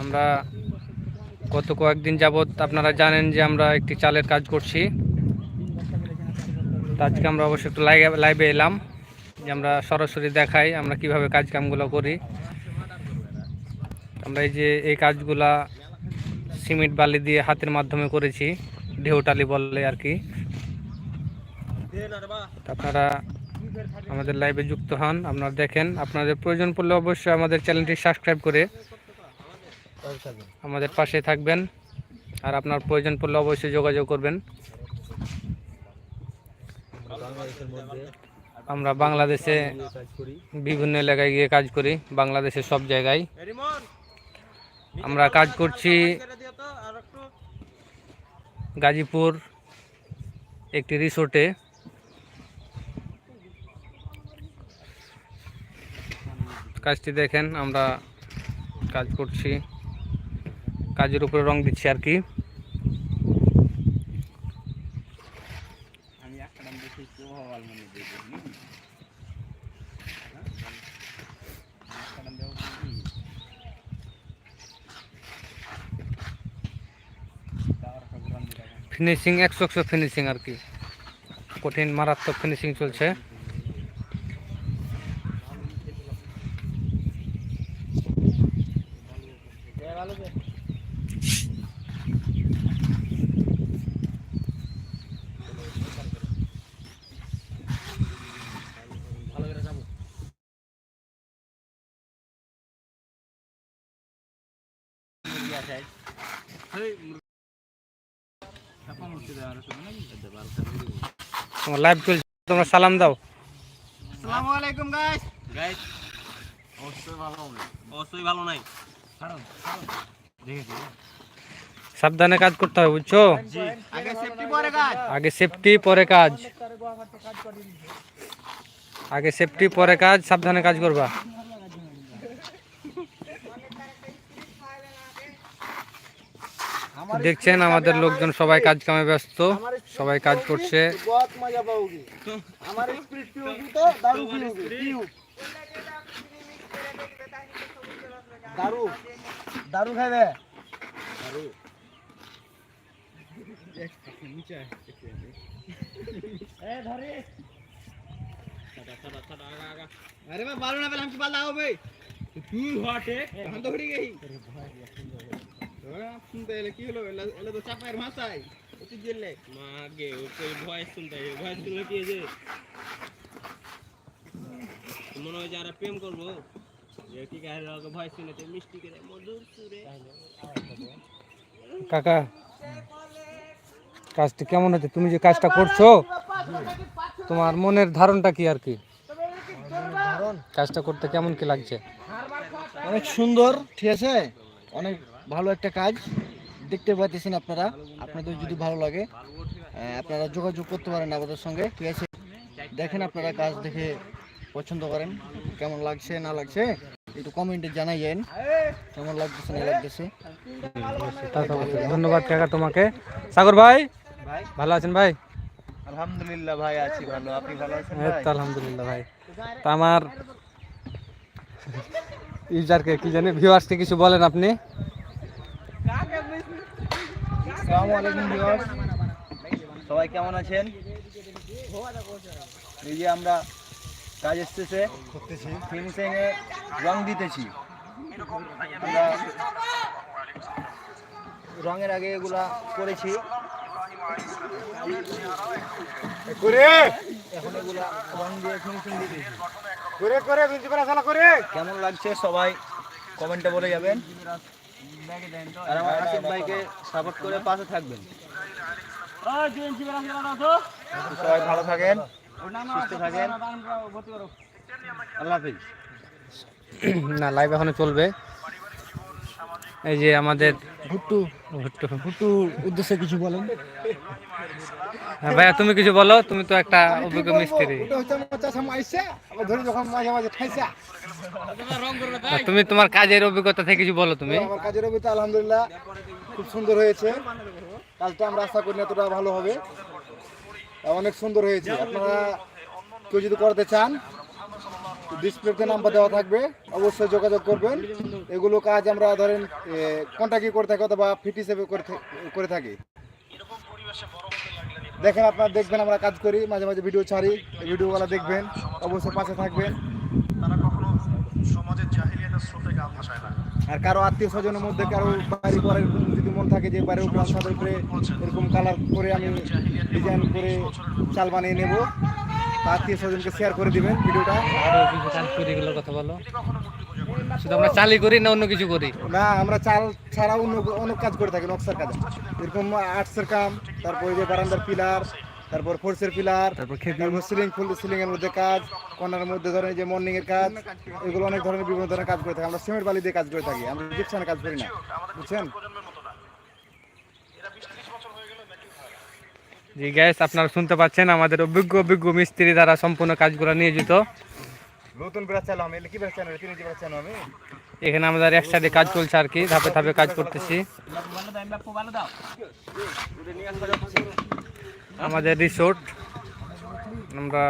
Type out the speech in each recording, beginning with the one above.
আমরা গত কয়েকদিন যাবৎ আপনারা জানেন যে আমরা একটি চালের কাজ করছি। আজকে আমরা অবশ্যই একটু লাইভে এলাম যে আমরা সরাসরি দেখাই আমরা কীভাবে কাজ কামগুলো করি। আমরা এই যে, এই কাজগুলা সিমেন্ট বালি দিয়ে হাতের মাধ্যমে করেছি ঢেউটালি বললে আর কি। আপনারা আমাদের লাইভে যুক্ত হন, আপনারা দেখেন। আপনাদের প্রয়োজন পড়লে অবশ্যই আমাদের চ্যানেলটি সাবস্ক্রাইব করে আমাদের পাশে থাকবেন আর আপনার প্রয়োজন পড়লে অবশ্যই যোগাযোগ করবেন। আমরা বাংলাদেশে বিভিন্ন এলাকায় গিয়ে কাজ করি, বাংলাদেশের সব জায়গায়। আমরা কাজ করছি গাজীপুর একটি রিসোর্টে কাজটি দেখেন, আমরা কাজ করছি। কাজের উপরে রং দিচ্ছি আর কি। ফিনিশিং একশো একশো ফিনিশিং আর কি। কঠিন মারাত্মক ফিনিশিং চলছে। তোমার লাইভ চলছে তোমরা সালাম দাও। আসসালামু আলাইকুম গাইস গাইস অবশ্যই ভালো হবে। অবশ্যই ভালো নাই। সাবধানে কাজ করতে হবে বুঝছ? জি। আগে সেফটি পরে কাজ। আগে সেফটি পরে কাজ। আগে সেফটি পরে কাজ সাবধানে কাজ করবা। দেখছেন আমাদের লোকজন সবাই কাজ কামে ব্যস্ত সবাই কাজ করছে बहुत मजा पाओगी हमारे स्प्रिट पियोगी तो दारू पियोगी पियो दारू दारू खाए दारू अरे मैं बालू ना पहले हमके पाल आओ भाई तू हॉट है हम तो उड़ी गई ওরা শুনতে কি হলো এলে তো চাপায়ের অতি গেলে মাগে ওকে ভয়েস শুনতে কি যে মনে হয় যারা প্রেম করব মিষ্টি কাকা, কাজটি কেমন হচ্ছে তুমি যে কাজটা করছ, তোমার মনের ধারণটা কি আর কি? কাজটা করতে কেমন কি লাগছে? অনেক সুন্দর, ঠিক আছে? অনেক ভালো একটা কাজ দেখতে পাচ্ছেন আপনারা। আপনাদের যদি ভালো লাগে আপনারা যোগাযোগ করতে পারেন আমাদের সঙ্গে ঠিক আছে? দেখেন আপনারা কাজ দেখে পছন্দ করেন কেমন লাগছে না লাগছে একটু কমেন্টে জানাইয়েন কেমন লাগতেছে না লাগতেছে। ধন্যবাদ কাকা তোমাকে। সাগর ভাই ভাই ভালো আছেন ভাই? আলহামদুলিল্লাহ ভাই আছি ভালো। আপনি ভালো আছেন তো আলহামদুলিল্লাহ ভাই। তা আমার ইউজারকে কি জানি ভিউয়ার্সকে কিছু বলেন আপনি। আসসালামু আলাইকুম ভিউয়ার্স। সবাই কেমন আছেন? এই যে আমরা কাজ এসতেছে ফিনিশিং এ রং দিতেছি। আমরা রঙের আগে এগুলা করেছি। এখন এগুলা রং দিয়ে ফিনিশিং দিতেছি। কেমন লাগছে সবাই কমেন্টে বলে যাবেন। আর আমার আসিফ ভাইকে সাপোর্ট করে পাশে থাকবেন। সবাই ভালো থাকেন সুস্থ থাকেন। আল্লাহ হাফিজ। না লাইভ এখনও চলবে। এই যে আমাদের ভুট্টু। ভুট্টু। ভুট্টু উদ্দেশ্যে কিছু বলেন। হ্যাঁ ভাইয়া তুমি কিছু বলো তুমি তো একটা অভিজ্ঞ মিস্ত্রি। তুমি তোমার কাজের অভিজ্ঞতা থেকে কিছু বলো তুমি। আমার কাজের অভিজ্ঞতা, আলহামদুলিল্লাহ, খুব সুন্দর হয়েছে। কাজটা আমরা আশা করি এতটা ভালো হবে। অনেক সুন্দর হয়েছে। আপনারা কেউ যদি করতে চান ডিসপ্লেতে নাম্বার দেওয়া থাকবে। অবশ্যই যোগাযোগ করবেন। এগুলো কাজ আমরা ধরেন কন্ট্যাক্টই করে থাকি অথবা ফিট হিসেবে করে থাকি। দেখেন আপনারা দেখবেন আমরা কাজ করি, মাঝে মাঝে ভিডিও ছাড়ি ভিডিওগুলো দেখবেন, অবশ্যই পাশে থাকবেন। আর কারও আত্মীয় স্বজনের মধ্যে কারও বাড়ি করার যদি মন থাকে যে বাড়ির উপর ছাদের উপরে এরকম কালার করে আমি ডিজাইন করে চাল বানিয়ে নেব আত্মীয় স্বজনকে শেয়ার করে দিবেন ভিডিওটা। করি এগুলোর কথা বলো। শুধু আমরা চালি করি না অন্য কিছু করি? না আমরা চাল ছাড়া অন্য অনেক কাজ করে থাকি নকশার কাজ। এরকম আর্টসের কাম তারপর এই যে বারান্দার পিলার তারপর ফোর্সের পিলার তারপর সিলিং ফুল সিলিং এর মধ্যে কাজ কর্নার মধ্যে ধরেন যে মর্নিং এর কাজ এগুলো অনেক ধরনের বিভিন্ন ধরনের কাজ করে থাকি। আমরা সিমেন্ট বালি দিয়ে কাজ করে থাকি আমরা জিপসানে কাজ করি না। বুঝছেন? জি গ্যাস আপনারা শুনতে পাচ্ছেন আমাদের অভিজ্ঞ অভিজ্ঞ মিস্ত্রি দ্বারা সম্পূর্ণ কাজগুলো নিয়োজিত। নতুন বেড়া চালাম এলে কি চালাম আমি? এখানে আমাদের একসাথে কাজ চলছে আর কি ধাপে ধাপে কাজ করতেছি। আমাদের রিসোর্ট আমরা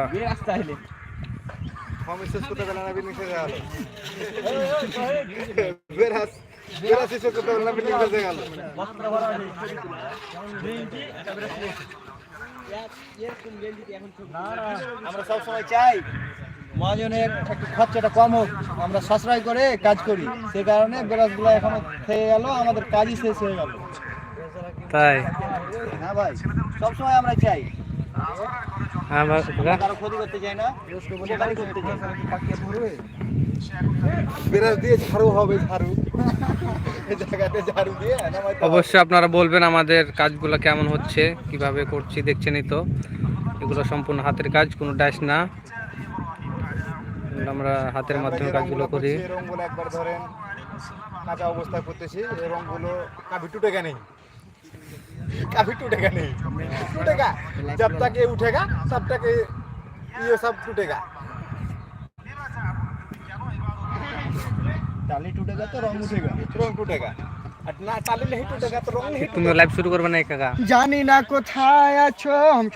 আমরা চাই মহাজনের খরচাটা কম হোক, আমরা সাশ্রয় করে কাজ করি। সে কারণে বেরাসগুলো এখনও থেকে গেল, আমাদের কাজই শেষ হয়ে গেল। তাই? হ্যাঁ ভাই সবসময় আমরা চাই। আমরা কারও ক্ষতি করতে চাই না উপকারই করতে চাই। দিয়ে ঝাড়ু হবে ঝাড়ু। এই জায়গাতে ঝাড়ু দিয়ে নামাইতে হবে। অবশ্যই আপনারা বলবেন আমাদের কাজগুলো কেমন হচ্ছে কীভাবে করছি দেখছেনই তো। এগুলো সম্পূর্ণ হাতের কাজ কোনো ড্যাশ না। আমরা হাতের মাধ্যমে কাজগুলো করি। রংগুলো একবার ধরেন কাঁচা অবস্থায় করতেছি এই রংগুলো কাভি টুটেগা নেই काफी टूटेगा नहीं। टूटेगा। जब तक ये उठेगा तब तक ये सब टूटेगा। टाली टूटेगा तो रंग उठेगा। रंग टूटेगा। তুমি লাইভ শুরু করবে না কাকা জানি না কোথায় আছো আমি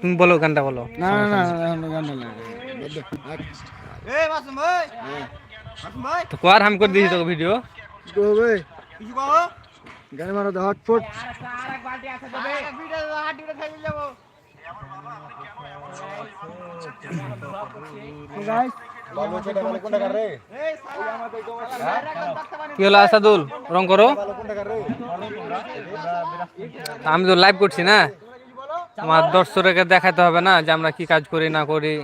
তুমি বলো গানটা বলো না না না গান না এ মাসুম ভাই মাসুম ভাই তো কোয়ার হাম করে দিয়েছি তোকে ভিডিও গো ভাই কিছু কও কি হলো আসাদুল? রং করো। আমি তো লাইভ করছি না। আমার দর্শককে দেখাতে হবে না যে আমরা কি কাজ করি না করি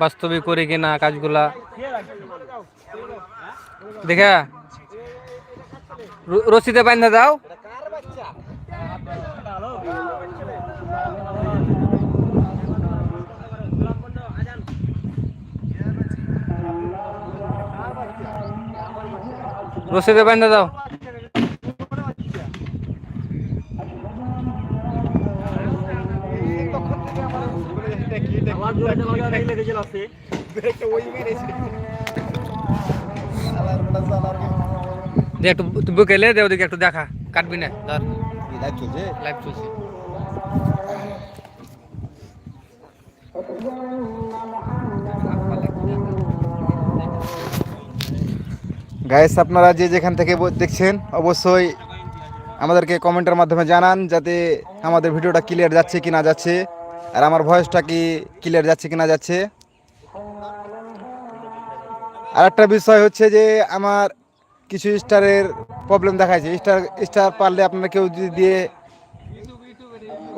বাস্তবিক করি কি না কাজগুলা। দেখা রসিদে বান্ধা দাও। রসিদে বান্ধা দাও একটু বুকে লে দে ওদিকে একটু দেখা কাটবি না। লাইভ চলছে। লাইভ চলছে। গাইস আপনারা যে যেখান থেকে দেখছেন, অবশ্যই আমাদেরকে কমেন্টের মাধ্যমে জানান যাতে আমাদের ভিডিওটা ক্লিয়ার যাচ্ছে কি না যাচ্ছে। আর আমার ভয়েসটা কি ক্লিয়ার যাচ্ছে কি না যাচ্ছে। আর একটা বিষয় হচ্ছে যে, আমার কিছু স্টারের প্রবলেম দেখাচ্ছে স্টার স্টার পারলে আপনারা কেউ যদি দিয়ে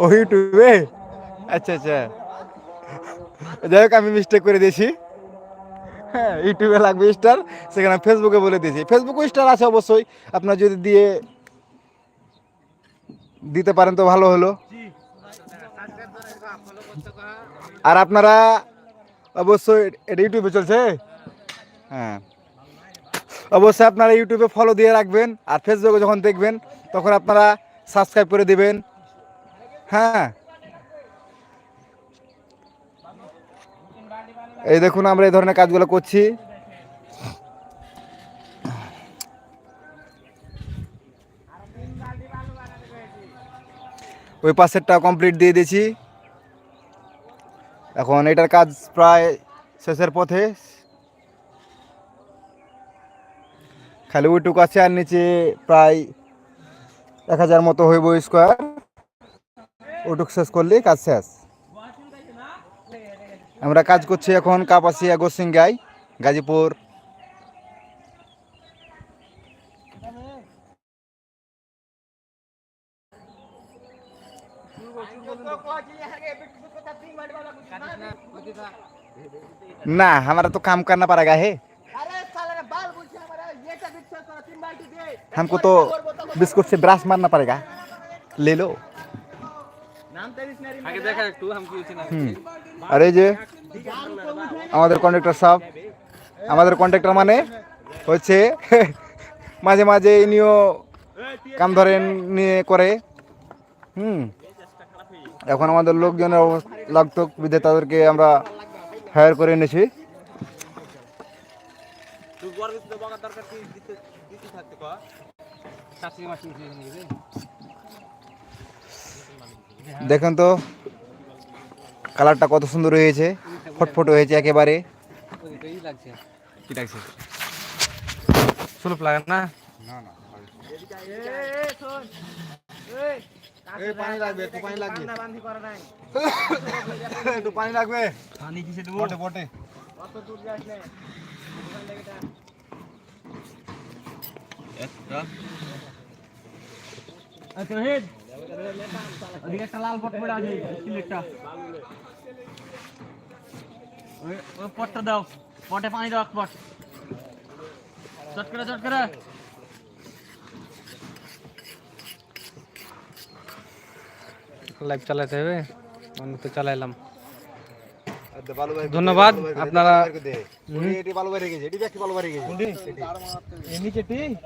ও ইউটিউবে আচ্ছা আচ্ছা। যাই হোক, আমি মিস্টেক করে দিয়েছি। হ্যাঁ ইউটিউবে লাগবে স্টার, সেখানে ফেসবুকে বলে দিয়েছি। ফেসবুকে স্টার আছে অবশ্যই, আপনার যদি দিয়ে দিতে পারেন তো ভালো হলো। আর আপনারা অবশ্যই, এটা ইউটিউবে চলছে? হ্যাঁ। অবশ্যই আপনারা ইউটিউবে ফলো দিয়ে রাখবেন, আর ফেসবুকে যখন দেখবেন, তখন আপনারা সাবস্ক্রাইব করে দিবেন। হ্যাঁ। এই দেখুন, আমরা এই ধরনের কাজগুলো করছি। ওই পাশেরটা কমপ্লিট দিয়ে দিয়েছি। এখন এটার কাজ প্রায় শেষের পথে। খালি ওইটুক আছে, আর নিচে প্রায় এক হাজার মতো হইব স্কোয়ার ওইটুক শেষ করলে কাজ শেষ। আমরা কাজ করছি এখন কাপাসিয়া গোসিঙ্গাই গাজীপুর ना हमारा तो काम करना पड़ेगा है हमको तो बिस्कुट से ब्रश मारना पड़ेगा ले लो আর এই যে আমাদের কন্ডাক্টর সাহ আমাদের কন্ডাক্টর মানে হচ্ছে মাঝে মাঝে ইনিও কাম ধরে নিয়ে করে। হুম। এখন আমাদের লোকজনের অবস্থা লাগতো বিধে তাদেরকে আমরা হায়ার করে এনেছি। দরকার কি দিতে দিতে থাকতে কয় শাশুড়ি মাসি এখানে দেখেন তো কালারটা কত সুন্দর হয়েছে ফটফট হয়েছে একেবারে। ওইটাই লাগছে? কি লাগছে? সুলভ লাগে না পানি লাগবে পানি লাগবে বান্ধি করে নাই একটু পানি লাগবে পানি কিসে দেবো বটে বটে কত দূর যাস না আচ্ছা হেড ওদিকে একটা লাল পট পড়ে আছে, সিলেটটা। ওই ওই পটটা দাও, পটে পানি দাও এক পট। চট করে চট করে। লাইভ চালাতে হবে, আমি তো চালাইলাম। ধন্যবাদ। আপনারা এটি গেছে এটি গেছে।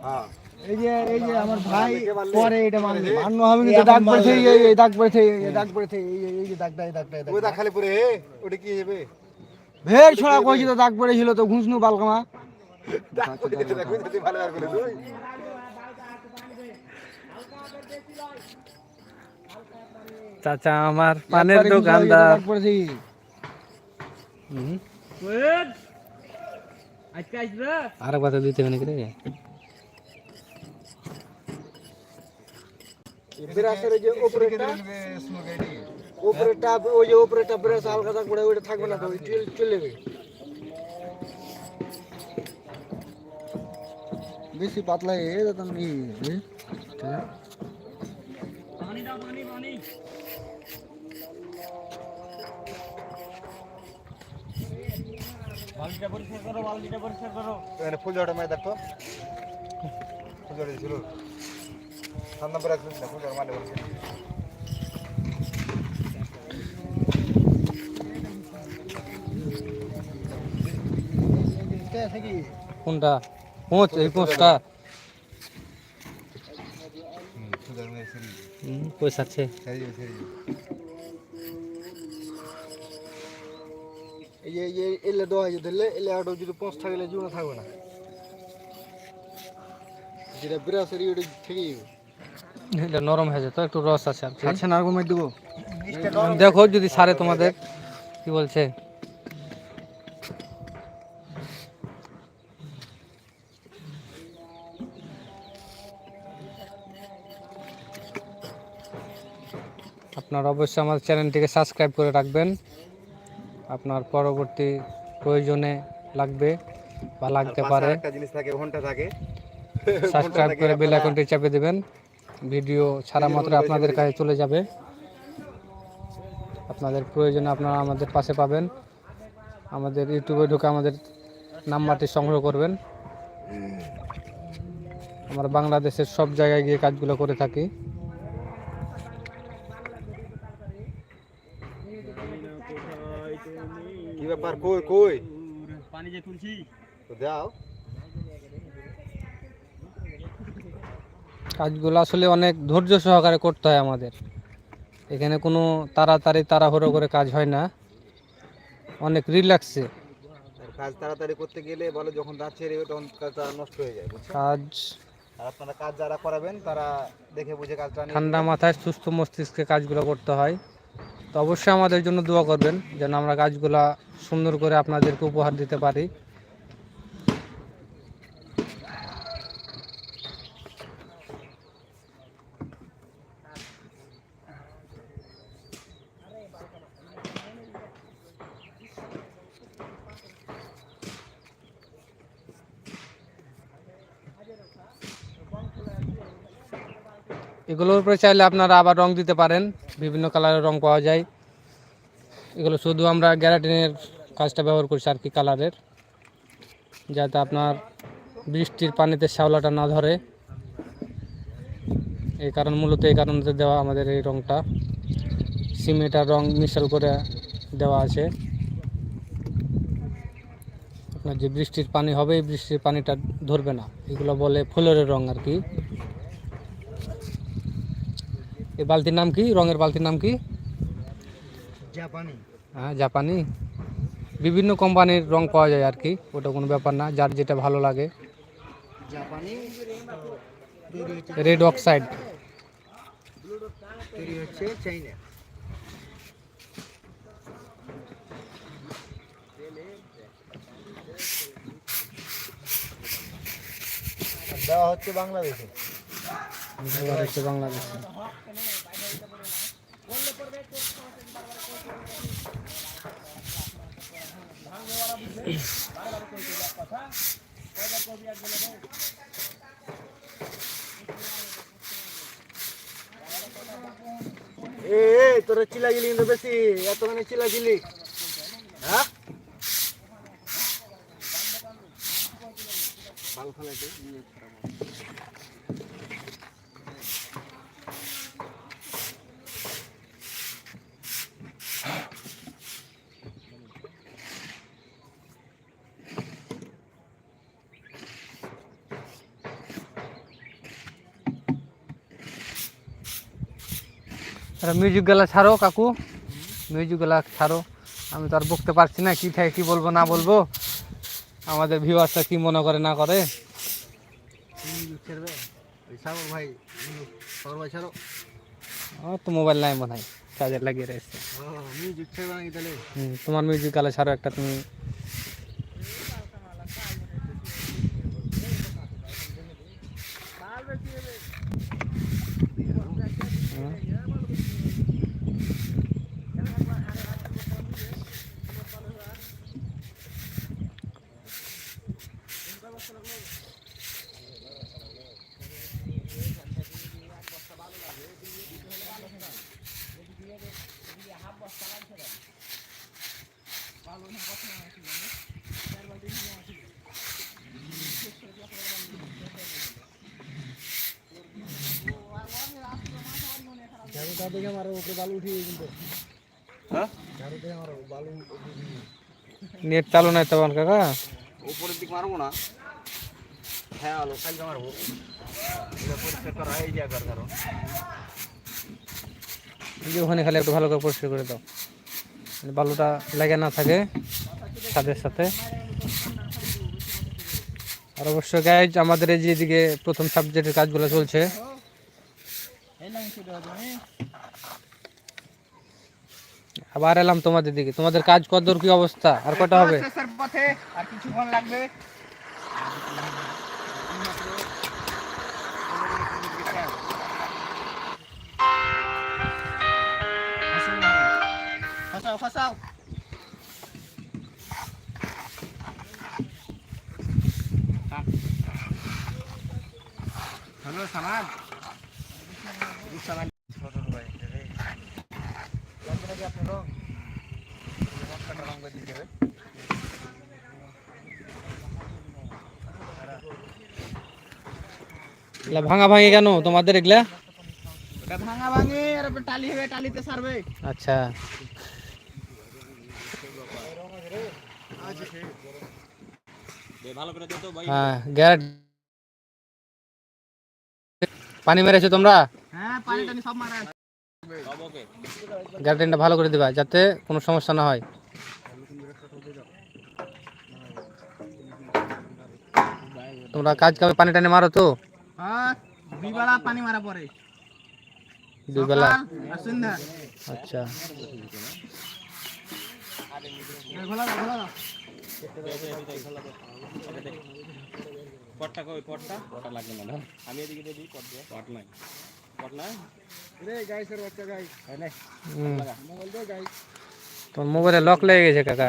হ্যাঁ। এই যে এই যে আমার ভাই পরে এটা মানবে মান্য হবে কিন্তু দাগ পড়েছে এই এই- এই দাগ পড়েছে এই দাগ পড়েছে এই যে- দাগটা এই দাগটা ওই দাগটা খালি পরে ওটা কি হবে? ভের ছড়া কইছি তো দাগ পড়েছিল তো ঘুষনু বালকামা ভালো বের করে তুই চাচা আমার পানের দোকানদার দাগ পড়েছে হুম, ওয়েট আজকে আসবে আরেকবার তো দিতে হবে নাকি রে ব্রাশের যে উপরেটা উপরেটা ওই যে উপরেটা ব্রাশ হালকা দাগ পড়ে ওইটা থাকবে না তো ওই চলে চলে যাবে বেশি পাতলা এ তো নি পানি দাও পানি পানি বালতিটা পরিষ্কার করো বালতিটা পরিষ্কার করো। এখানে ফুল জড়া মানে দেখো। ফুল জড়া ছিল। সাত নম্বর এক ফুল জড়া মানে বলছে কোনটা? পোঁচ এই হুম, পয়সা আছে। এই যে এই যে এলে দেওয়া হয়েছে দিলে এলে আটো যদি পোঁচ থাকলে জীবনে থাকবে না। যেটা বিরাসের ওটা যাবে এটা নরম হয়েছে তো একটু রস আছে আর। আচ্ছা না রকমের দেবো? দেখো যদি সারে তোমাদের কি বলছে? আপনারা অবশ্যই আমার চ্যানেলটিকে সাবস্ক্রাইব করে রাখবেন। আপনার পরবর্তী প্রয়োজনে লাগবে বা লাগতে পারে। একটা জিনিস থাকে ঘণ্টা থাকে। সাবস্ক্রাইব করে বেল আইকনটি চাপে দেবেন। ভিডিও ছাড়া মাত্র আপনাদের কাছে চলে যাবে। আপনাদের প্রয়োজনে আপনারা আমাদের পাশে পাবেন। আমাদের ইউটিউবে ঢুকে আমাদের নাম্বারটি সংগ্রহ করবেন। আমরা বাংলাদেশের সব জায়গায় গিয়ে কাজগুলো করে থাকি। কি ব্যাপার? কই কই? পানি যে তুলছি। তো দাও। কাজগুলো আসলে অনেক ধৈর্য সহকারে করতে হয় আমাদের। এখানে কোনো তাড়াতাড়ি তাড়াহুড়ো করে কাজ হয় না। অনেক রিল্যাক্সে কাজ তাড়াতাড়ি করতে গেলে বলে যখন দাঁত ছেড়ে তখন কাজটা নষ্ট হয়ে যায় কাজ আর আপনারা কাজ যারা করাবেন তারা দেখে বুঝে কাজটা ঠান্ডা মাথায় সুস্থ মস্তিষ্কে কাজগুলো করতে হয়। তো অবশ্যই আমাদের জন্য দোয়া করবেন যেন আমরা গাছগুলা সুন্দর করে আপনাদেরকে উপহার দিতে পারি। এগুলোর উপরে চাইলে আপনারা আবার রং দিতে পারেন। বিভিন্ন কালারের রং পাওয়া যায়। এগুলো শুধু আমরা গ্যারাটিনের কাজটা ব্যবহার করছি আর কি কালারের। যাতে আপনার বৃষ্টির পানিতে শ্যাওলাটা না ধরে। এই কারণ মূলত এই কারণে দেওয়া আমাদের এই রংটা। সিমেন্ট আর রং মিশাল করে দেওয়া আছে। আপনার যে বৃষ্টির পানি হবে, এই বৃষ্টির পানিটা ধরবে না। এগুলো বলে ফুলের রং আর কি। এই বালতির নাম কি? রঙের বালতির নাম কি? জাপানি। হ্যাঁ জাপানি। বিভিন্ন কোম্পানির রং পাওয়া যায় আর কি ওটা কোনো ব্যাপার না যার যেটা ভালো লাগে। জাপানি। রেড অক্সাইড তৈরি হচ্ছে চাইনা। দেওয়া হচ্ছে বাংলাদেশে। হচ্ছে বাংলাদেশে। এ তোরা চিলাগিলি কিন্তু বেশি এতখানি চিলাগিলি হ্যাঁ? বাল ফেলাইতে মিউজিক গেলা ছাড়ো কাকু। মিউজিক গেলা ছাড়ো। আমি তো আর বকতে পারছি না কি থাকে কি বলব না বলব। আমাদের ভিউয়ার্সটা কি মনে করে না করে? ভাই সাগর ছাড়ো আমার তো মোবাইল নাই মনে হয় চার্জার লাগিয়ে রয়েছে তোমার মিউজিক গালা ছাড়ো একটা তুমি। দেখে আমার ওকে বালু উঠিয়ে কিন্তু। হ্যাঁ? ঝাড়ু দেখে আমার বালু নেট চালু নাই তখন কাকা। উপরের দিক মারবো না? হ্যাঁ আলো কালকে মারবো। এটা পরিষ্কার করা এই জায়গার কারণ ওখানে খালি একটু ভালো করে পরিষ্কার করে দাও। মানে বালুটা লেগে না থাকে ছাদের সাথে। আর অবশ্যই গাইজ আমাদের এই যেদিকে প্রথম সাবজেক্টের কাজগুলো চলছে। আবার এলাম তোমাদের দিকে। তোমাদের কাজ কদ্দূর কি অবস্থা? আর কটা হবে? শেষের পথে আর কিছুক্ষণ লাগবে ফসাও ফসাও হ্যালো সালাদ সালাদ এগুলা ভাঙা ভাঙি কেন? তোমাদের এগুলা? ওটা ভাঙা ভাঙে আর ওপর টালি হবে টালিতে সারবে। আচ্ছা। ভালো করে দে তো ভাই। হ্যাঁ গ্যারেট পানি মেরেছো তোমরা? হ্যাঁ ওকে গ্যারেন্টিটা ভালো করে দিবা যাতে কোনো সমস্যা না হয়। তোমরা কাজ কামে পানি টানি মারো তো? হ্যাঁ পানি মারা পরে আচ্ছা। পটটা কই পটটা? পটটা লাগবে না আমি এদিকে দিয়ে দিই পট দিয়ে। পট নাই। পট নাই? রে গাইসের বাচ্চা গাই হুম। মোবাইল দে গাই তোমার মোবাইলে লক লেগে গেছে কাকা।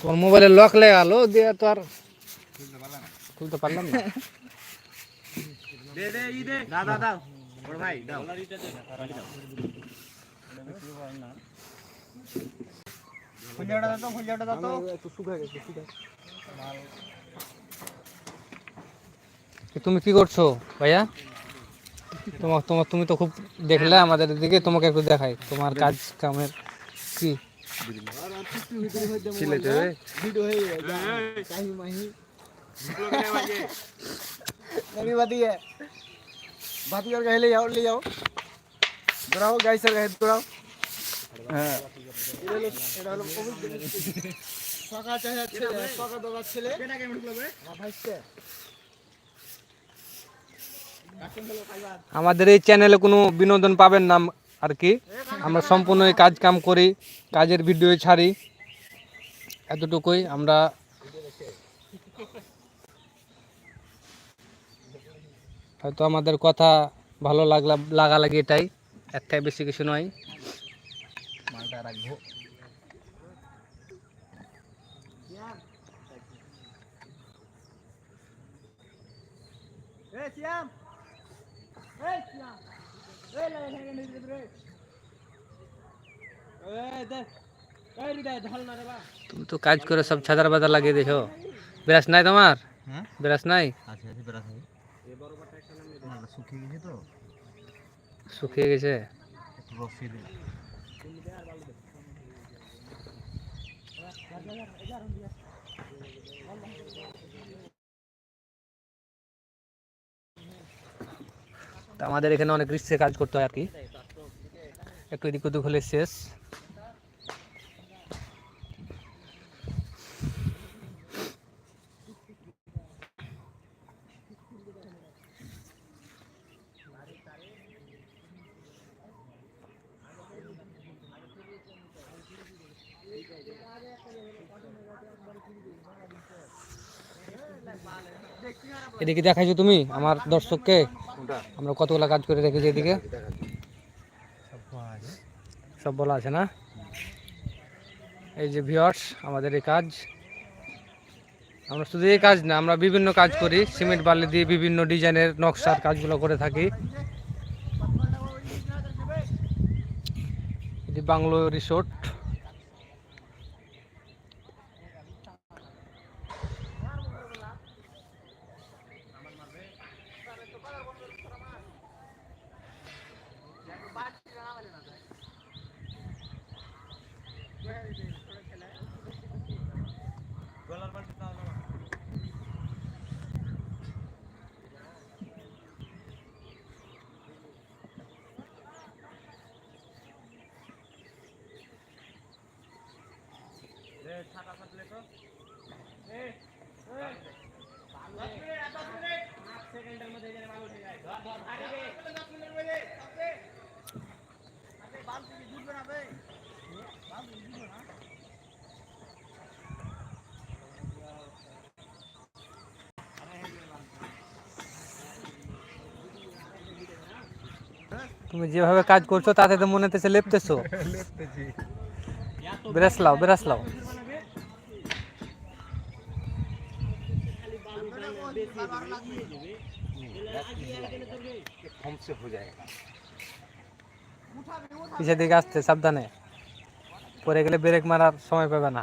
তোমার মোবাইলে লক লেগে গেলো দিয়ে তো আর খুলতে পারলাম না। দে দে ই দে। দাদা দাও বড় ভাই দাও। ফুলিয়াটা দাও। তো ফুলিয়াটা দাও তো। একটু শুকায় গেছে শুকায়। তুমি কি করছ ভাইয়া? তোমার তোমার তুমি তো খুব দেখলে আমাদের দিকে তোমাকে একটু দেখাই। তোমার কাজ কামের কি? যাও যাও হ্যাঁ। ছেলে আমাদের এই চ্যানেলে কোনো বিনোদন পাবেন না আর কি। আমরা সম্পূর্ণ এই কাজ কাম করি, কাজের ভিডিও ছাড়ি। এতটুকুই আমরা হয়তো আমাদের কথা ভালো লাগলা লাগা লাগে এটাই। এর থেকে বেশি কিছু নয়। রাখব তুমি তো কাজ করে সব ছাদার বাজার লাগিয়ে দিছো ব্রাশ নাই তোমার হ্যাঁ ব্রাশ নাই আচ্ছা আচ্ছা বেড়া থাকে মালটা শুকিয়ে গেছে তো শুকিয়ে গেছে একটু রসিয়ে দিলাম তো আমাদের এখানে অনেক রিক্সে কাজ করতে হয় আর কি। একটু এদিক ওদিক হলে শেষ। এদিকে দেখাইছো তুমি আমার দর্শককে? আমরা কতগুলো কাজ করে রেখেছি এদিকে? সব বলা আছে না? এই যে ভিওর্স আমাদের এই কাজ। আমরা শুধু এই কাজ না, আমরা বিভিন্ন কাজ করি। সিমেন্ট বালি দিয়ে বিভিন্ন ডিজাইনের নকশার কাজগুলো করে থাকি। এটি বাংলো রিসোর্ট। Saturday. তুমি যেভাবে কাজ করছো তাতে তো মনে হচ্ছে লেপতেছো লেপতেছি ব্রাশ লাও ব্রাশ লাও পিছিয়ে দিকে আসতে সাবধানে পরে গেলে ব্রেক মারার সময় পাবে না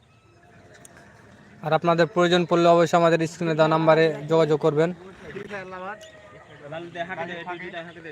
আর আপনাদের প্রয়োজন পড়লে অবশ্যই আমাদের স্ক্রিনে দেওয়া নাম্বারে যোগাযোগ করবেন। বালু দে হাঁটে দে তুই দুইটা হাঁটে দে